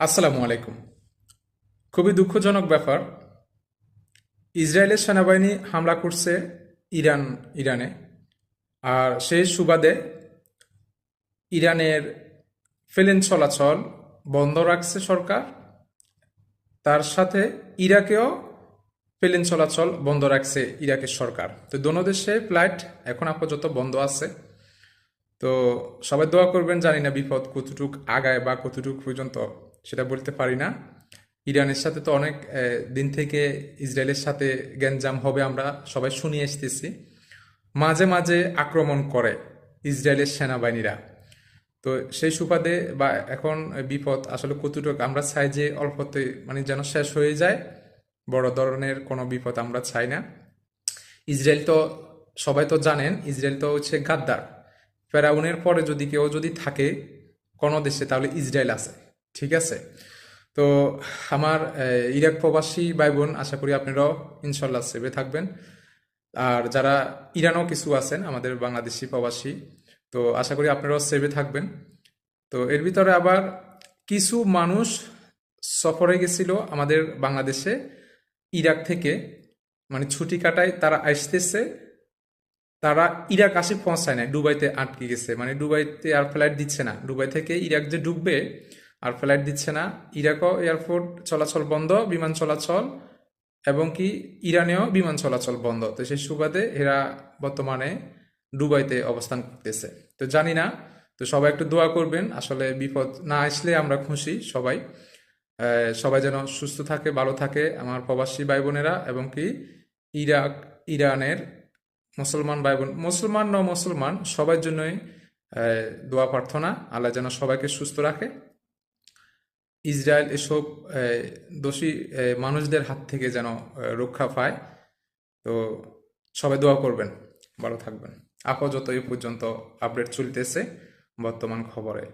আসসালামু আলাইকুম। খুবই দুঃখজনক ব্যাপার, ইসরায়েলের সেনাবাহিনী হামলা করছে ইরান, ইরানে, আর সেই সুবাদে ইরানের ফেলেন চলাচল, বন্ধ রাখছে সরকার, তার সাথে ইরাকেও প্লেন চলাচল, বন্ধ রাখছে ইরাকের সরকার। তো দোনো দেশে ফ্লাইট এখন আপাতত বন্ধ আছে। তো সবাই দোয়া করবেন, জানি না বিপদ কতটুক আগায় বা কতটুক পর্যন্ত সেটা বলতে পারি না। ইরানের সাথে তো অনেক দিন থেকে ইসরায়েলের সাথে গ্যাঞ্জাম হবে আমরা সবাই শুনে এসতেছি মাঝে মাঝে আক্রমণ করে ইসরায়েলের সেনাবাহিনীরা। তো সেই সুপাদে বা এখন বিপদ আসলে কতটুকু আমরা চাই যে অল্পতে মানে যেন শেষ হয়ে যায়, বড় ধরনের কোনো বিপদ আমরা চাই না। ইসরায়েল তো, সবাই তো জানেন, ইসরায়েল তো হচ্ছে গাদ্দার। ফেরাউনের পরে যদি কেউ যদি থাকে কোনো দেশে তাহলে ইসরায়েল আছে। ঠিক আছে? তো আমার ইরাক প্রবাসী ভাই বোন আশা করি আপনারাও ইনশাল্লাহ সেভে থাকবেন। আর যারা ইরানও কিছু আছেন, আমাদের বাংলাদেশি প্রবাসী, তো আশা করি আপনারাও সেভে থাকবেন। তো এর ভিতরে আবার কিছু মানুষ সফরে গেছিল আমাদের বাংলাদেশে, ইরাক থেকে। মানে ছুটি কাটায় তারা আসতেছে, তারা ইরাক আসে পৌঁছায় না দুবাইতে আটকে গেছে। মানে দুবাইতে আর ফ্লাইট দিচ্ছে না। দুবাই থেকে ইরাক যে ডুববে আর ফ্লাইট দিচ্ছে না। ইরাকও এয়ারপোর্ট চলাচল বন্ধ, বিমান চলাচল, এবং কি ইরানেও বিমান চলাচল বন্ধ। তো সেই সুবাদে এরা বর্তমানে দুবাইতে অবস্থান করতেছে। তো জানি না, তো সবাই একটু দোয়া করবেন, আসলে বিপদ না আসলে আমরা খুশি সবাই। সবাই যেন সুস্থ থাকে, ভালো থাকে, আমার প্রবাসী ভাই বোনেরা এবং কি ইরাক, ইরানের মুসলমান ভাই বোন মুসলমান ন মুসলমান, সবার জন্যই দোয়া প্রার্থনা। আল্লাহ যেন সবাইকে সুস্থ রাখে। ইসরায়েল এসব দোষী মানুষদের হাত থেকে যেন রক্ষা পায়। তো সবাই দোয়া করবেন, ভালো থাকবেন। আপাতত এই পর্যন্ত আপডেট চলতেছে, বর্তমান খবরে।